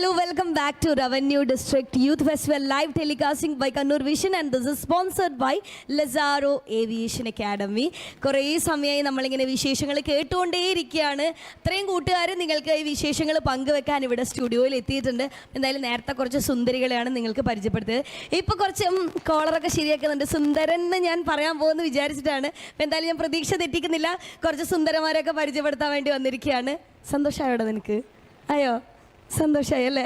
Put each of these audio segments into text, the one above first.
Hello, welcome back to Revenue District youth Festival live telecasting by Kannur Vision and this is sponsored by Lazaro aviation Academy. കുറേ സമയമായി നമ്മളിങ്ങനെ വിശേഷങ്ങൾ കേട്ടുകൊണ്ടേയിരിക്കുകയാണ്. ഇത്രയും കൂട്ടുകാർ നിങ്ങൾക്ക് ഈ വിശേഷങ്ങൾ പങ്കുവെക്കാൻ ഇവിടെ സ്റ്റുഡിയോയിൽ എത്തിയിട്ടുണ്ട്. എന്തായാലും നേരത്തെ കുറച്ച് സുന്ദരികളെയാണ് നിങ്ങൾക്ക് പരിചയപ്പെടുത്തിയത്. ഇപ്പോൾ കുറച്ച് കോളറൊക്കെ ശരിയാക്കുന്നുണ്ട്. സുന്ദരൻ എന്ന് ഞാൻ പറയാൻ പോകുമെന്ന് വിചാരിച്ചിട്ടാണ്. എന്തായാലും ഞാൻ പ്രതീക്ഷ തെറ്റിക്കുന്നില്ല. കുറച്ച് സുന്ദരന്മാരെയൊക്കെ പരിചയപ്പെടുത്താൻ വേണ്ടി വന്നിരിക്കുകയാണ്. സന്തോഷമായോടെ നിനക്ക്? ആയോ? സന്തോഷമായി അല്ലേ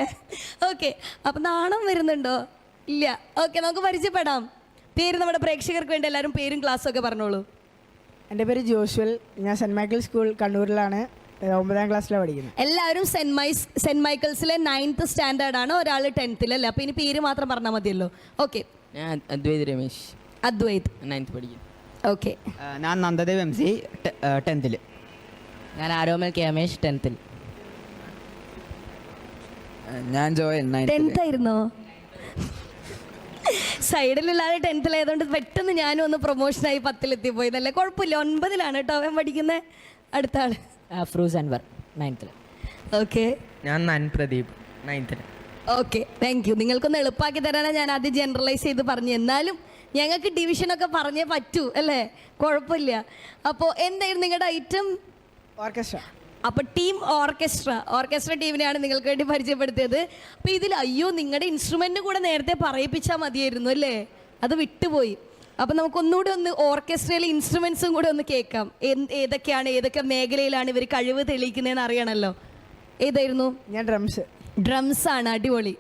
ഓക്കെ അപ്പം നാണം വരുന്നുണ്ടോ? ഇല്ല. ഓക്കെ നമുക്ക് പരിചയപ്പെടാം. പേര് നമ്മുടെ പ്രേക്ഷകർക്ക് വേണ്ടി എല്ലാവരും പേരും ക്ലാസ്സും ഒക്കെ പറഞ്ഞോളൂ. എന്റെ പേര് ജോഷ്വൽ. ഞാൻ സെന്റ് മൈക്കിൾ സ്കൂൾ കണ്ണൂരിലാണ്. ഒമ്പതാം ക്ലാസ്സിലാണ് പഠിക്കുന്നത്. എല്ലാവരും സെന്റ് മൈസ് സെന്റ് മൈക്കിൾസിലെ നയൻത്ത് സ്റ്റാൻഡേർഡ് ആണ്. ഒരാൾ ടെൻത്തിൽ അല്ലേ? അപ്പോൾ ഇനി പേര് മാത്രം പറഞ്ഞാൽ മതിയല്ലോ. ഓക്കെ. ഞാൻ അദ്വൈത് രമേശ്. അദ്വൈത്. നയൻത്ത് പഠിക്കുന്നു. ഓക്കെ. ഞാൻ നന്ദദേവ് എം സി ടെൻത്തിൽ ഞാൻ ആരോമൽ കെ കേമേഷ് ടെൻത്തിൽ ഞാൻ ജോയൽ ടെൻത്ത് ആയിരുന്നോ സൈഡിലുള്ള ടെൻത്തിലായതുകൊണ്ട് പെട്ടെന്ന് ഞാനും ഒന്ന് പ്രൊമോഷനായി പത്തിലെത്തി പോയതല്ലേ കുഴപ്പമില്ല. ഒൻപതിലാണ് കേട്ടോ അവൻ പഠിക്കുന്നത് അടുത്ത ആൾ. അഫ്രൂസ് അൻവർ നയൻത്തിൽ ഓക്കെ. ഞാൻ നൻ പ്രദീപ് നയൻത്തിൽ ഓക്കെ. താങ്ക് യു നിങ്ങൾക്കൊന്ന് എളുപ്പമാക്കി തരാനാണ് ഞാൻ ആദ്യം ജനറലൈസ് ചെയ്ത് പറഞ്ഞു. എന്നാലും ഞങ്ങൾക്ക് ഡിവിഷനൊക്കെ പറഞ്ഞേ പറ്റൂ അല്ലേ? കുഴപ്പമില്ല. അപ്പോൾ എന്തായിരുന്നു നിങ്ങളുടെ ഐറ്റം ഓർക്കസ്ട്ര അപ്പോൾ ടീം ഓർക്കസ്ട്ര ഓർക്കസ്ട്ര ടീമിനെയാണ് നിങ്ങൾക്ക് വേണ്ടി പരിചയപ്പെടുത്തിയത്. അപ്പോൾ ഇതിൽ അയ്യോ നിങ്ങളുടെ ഇൻസ്ട്രുമെന്റ് കൂടെ നേരത്തെ പറയിപ്പിച്ചാൽ മതിയായിരുന്നു അല്ലേ? അത് വിട്ടുപോയി. അപ്പോൾ നമുക്കൊന്നുകൂടി ഒന്ന് ഓർക്കസ്ട്രയിലെ ഇൻസ്ട്രുമെൻസും കൂടെ ഒന്ന് കേൾക്കാം. എന്ത് ഏതൊക്കെയാണ് ഏതൊക്കെ മേഖലയിലാണ് ഇവർ കഴിവ് തെളിയിക്കുന്നതെന്ന് അറിയണമല്ലോ ഏതായിരുന്നു? ഞാൻ ഡ്രംസ് ഡ്രംസ് ആണ് അടിപൊളി.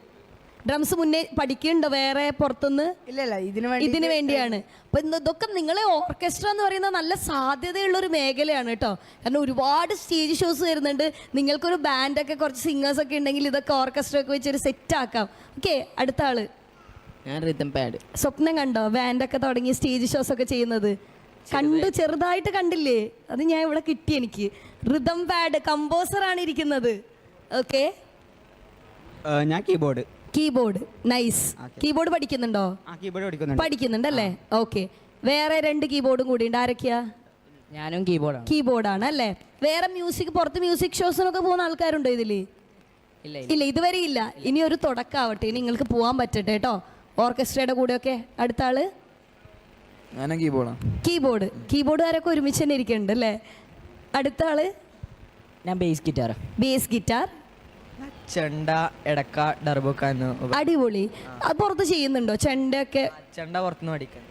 ഡ്രംസ് മുന്നേ പഠിക്കുന്നുണ്ടോ വേറെ പുറത്തുനിന്ന്? ഇല്ലല്ല ഇല്ല ഇതിന് വേണ്ടി ഇതിന് വേണ്ടിയാണ്. അപ്പൊ ഇതൊക്കെ നിങ്ങളെ ഓർക്കസ്ട്ര എന്ന് പറയുന്ന നല്ല സാധ്യതയുള്ള ഒരു മേഖലയാണ് കേട്ടോ. കാരണം ഒരുപാട് സ്റ്റേജ് ഷോസ് വരുന്നുണ്ട്. നിങ്ങൾക്കൊരു ബാൻഡൊക്കെ കുറച്ച് സിംഗേഴ്സ് ഒക്കെ ഉണ്ടെങ്കിൽ ഇതൊക്കെ ഓർക്കസ്ട്ര ഒക്കെ വെച്ചൊരു ഒരു സെറ്റ് ആക്കാം. ഓക്കെ അടുത്ത ആൾ. ഞാൻ റിതം പാഡ് സ്വപ്നം കണ്ടോ? ബാൻഡൊക്കെ തുടങ്ങി സ്റ്റേജ് ഷോസ് ഒക്കെ ചെയ്യുന്നത്. കണ്ടു ചെറുതായിട്ട് കണ്ടില്ലേ? അത് ഞാൻ ഇവിടെ കിട്ടി എനിക്ക്. റിതം പാഡ് കമ്പോസർ ആണ് ഇരിക്കുന്നത്. ഓക്കെ ഞാൻ കീബോർഡ് കീബോർഡ് നൈസ് കീബോർഡ് പഠിക്കുന്നുണ്ടോ? കീബോർഡ് പഠിക്കുന്നുണ്ടല്ലേ? ഓക്കെ വേറെ രണ്ട് കീബോർഡും കൂടി ഉണ്ട്. ആരൊക്കെയാ? ഞാനും കീബോർഡാണ് കീബോർഡാണ് അല്ലേ വേറെ മ്യൂസിക് പുറത്ത് മ്യൂസിക് ഷോസിനൊക്കെ പോകുന്ന ആൾക്കാരുണ്ടോ ഇതിൽ? ഇല്ല ഇല്ല. ഇതുവരെ ഇല്ല. ഇനി ഒരു തുടക്കാവട്ടെ. ഇനി നിങ്ങൾക്ക് പോകാൻ പറ്റട്ടെ കേട്ടോ. ഓർക്കസ്ട്രയുടെ കൂടെയൊക്കെ അടുത്ത ആൾ? ഞാനും കീബോർഡാണ് കീബോർഡ് കീബോർഡുകാരൊക്കെ ഒരുമിച്ച് തന്നെ ഇരിക്കുന്നുണ്ട് അല്ലേ? അടുത്ത ആൾ? ഞാൻ ബേസ് ഗിറ്റാർ ബേസ് ഗിറ്റാർ ചെണ്ട എടക്ക ഡർബോക്കാന്ന് അടിപൊളി. അത് പുറത്ത് ചെയ്യുന്നുണ്ടോ? ചെണ്ടയൊക്കെ ചെണ്ട പുറത്തുനിന്ന് പഠിക്കാൻ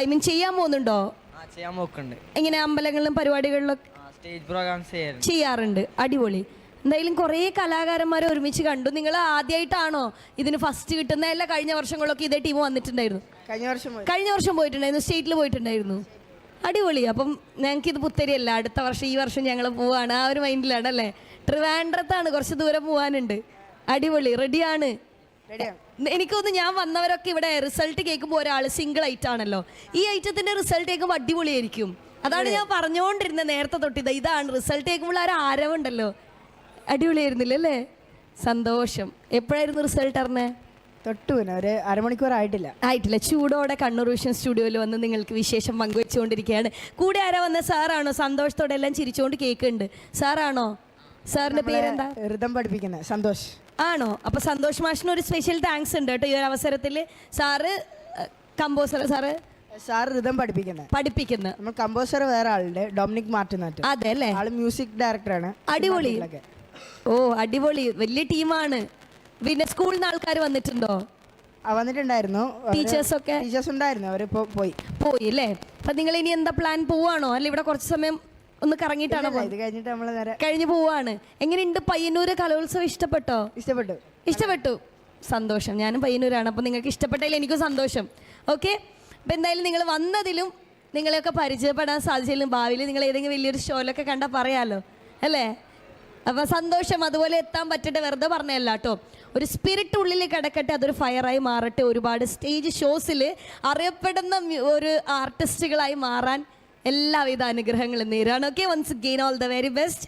ഐ മീൻ ചെയ്യാൻ പോകുന്നുണ്ടോ? ആ ചെയ്യാൻ നോക്കുന്നുണ്ട് ഇങ്ങനെ അമ്പലങ്ങളിലും പരിപാടികളിലും സ്റ്റേജ് പ്രോഗ്രാംസ് ചെയ്യാറുണ്ട്. ചെയ്യാറുണ്ട്. അടിപൊളി. എന്തായാലും കുറേ കലാകാരന്മാരെ ഒരുമിച്ച് കണ്ടു. നിങ്ങൾ ആദ്യമായിട്ടാണോ ഇതിന് ഫസ്റ്റ് കിട്ടുന്ന എല്ലാ കഴിഞ്ഞ വർഷങ്ങളൊക്കെ ഇതേ ടീം വന്നിട്ടുണ്ടായിരുന്നു? കഴിഞ്ഞ വർഷം കഴിഞ്ഞ വർഷം പോയിട്ടുണ്ടായിരുന്നു? സ്റ്റേറ്റിൽ പോയിട്ടുണ്ടായിരുന്നു? അടിപൊളി. അപ്പം ഞങ്ങൾക്ക് ഇത് പുത്തരിയല്ല. അടുത്ത വർഷം ഈ വർഷം ഞങ്ങൾ പോവാണ്. ആ ഒരു മൈൻഡിലാണ് അല്ലേ? ട്രിവാൻഡ്രത്താണ് കുറച്ച് ദൂരം പോവാനുണ്ട്. അടിപൊളി. റെഡിയാണ്. എനിക്കൊന്ന് ഞാൻ വന്നവരൊക്കെ ഇവിടെ റിസൾട്ട് കേൾക്കുമ്പോൾ ഒരാൾ സിംഗിൾ ഐറ്റം ആണല്ലോ. ഈ ഐറ്റത്തിന്റെ റിസൾട്ട് കേൾക്കുമ്പോൾ അടിപൊളിയായിരിക്കും. അതാണ് ഞാൻ പറഞ്ഞുകൊണ്ടിരുന്നത് നേരത്തെ തൊട്ടിത് ഇതാണ്. റിസൾട്ട് കേൾക്കുമ്പോൾ ആ ഒരു ആരവുണ്ടല്ലോ. അടിപൊളിയായിരുന്നില്ല അല്ലേ സന്തോഷം. എപ്പോഴായിരുന്നു റിസൾട്ട് അറിഞ്ഞേ? തൊട്ടു പിന്നെ ഒരു അരമണിക്കൂർ ആയിട്ടില്ല. ആയിട്ടില്ല. ചൂടോടെ കണ്ണൂർ വിഷൻ സ്റ്റുഡിയോയിൽ വന്ന് നിങ്ങൾക്ക് വിശേഷം പങ്കുവെച്ചുകൊണ്ടിരിക്കുകയാണ്. കൂടെ ആരാ വന്ന സാറാണോ? സന്തോഷത്തോടെ എല്ലാം ചിരിച്ചുകൊണ്ട് കേൾക്കുന്നുണ്ട്. സാറാണോ? സാറിന്റെ പേരെന്താ? ഋതം പഠിപ്പിക്കുന്നത് സന്തോഷ്. ആണോ? അപ്പൊ സന്തോഷ് മാഷിന് ഒരു സ്പെഷ്യൽ താങ്ക്സ് ഉണ്ട് കേട്ടോ ഈ ഒരു അവസരത്തിൽ സാറ് കമ്പോസർ സാറ്? സാർ ഋതം പഠിപ്പിക്കുന്നത് പഠിപ്പിക്കുന്നത് നമ്മൾ കമ്പോസർ വേറെ ആളുണ്ട് ഡൊമിനിക് മാർട്ടിൻ നാട്ട് അതെ അല്ലേ? ആൾ മ്യൂസിക് ഡയറക്ടറാണ് അടിപൊളി. ഓ അടിപൊളി. വലിയ ടീമാണ് പിന്നെ സ്കൂളിൽ നിന്ന് ആൾക്കാർ വന്നിട്ടുണ്ടോ? ആ വന്നിട്ടുണ്ടായിരുന്നു. ടീച്ചേഴ്സ് ഒക്കെ? ടീച്ചേഴ്സ് ഉണ്ടായിരുന്നു. അവരിപ്പോ പോയി. പോയി അല്ലേ? അപ്പൊ നിങ്ങൾ ഇനി എന്താ പ്ലാൻ പോവാണോ? അല്ല ഇവിടെ കുറച്ച് സമയം ഒന്ന് കറങ്ങിയിട്ടാണോ ഇല്ല, ഇത് കഴിഞ്ഞിട്ട് നമ്മൾ നേരെ കഴിഞ്ഞു പോവാണ്. എങ്ങനെയുണ്ട് പയ്യന്നൂര് കലോത്സവം? ഇഷ്ടപ്പെട്ടോ? ഇഷ്ടപ്പെട്ടു. ഇഷ്ടപ്പെട്ടു. സന്തോഷം. ഞാനും പയ്യന്നൂരാണ്. അപ്പോൾ നിങ്ങൾക്ക് ഇഷ്ടപ്പെട്ടതിൽ എനിക്കും സന്തോഷം. ഓക്കെ? അപ്പം എന്തായാലും നിങ്ങൾ വന്നതിലും നിങ്ങളെയൊക്കെ പരിചയപ്പെടാൻ സാധിച്ചതിലും ഭാവിയിൽ നിങ്ങൾ ഏതെങ്കിലും വലിയൊരു ഷോയിലൊക്കെ കണ്ടാൽ പറയാമല്ലോ അല്ലേ? അപ്പോൾ സന്തോഷം. അതുപോലെ എത്താൻ പറ്റട്ടെ വെറുതെ പറഞ്ഞല്ലോ കേട്ടോ. ഒരു സ്പിരിറ്റ് ഉള്ളിൽ കിടക്കട്ടെ അതൊരു ഫയറായി മാറട്ടെ. ഒരുപാട് സ്റ്റേജ് ഷോസിൽ അറിയപ്പെടുന്ന ഒരു ആർട്ടിസ്റ്റുകളായി മാറാൻ എല്ലാവിധ അനുഗ്രഹങ്ങളും നേരാണ് okay once again all the very best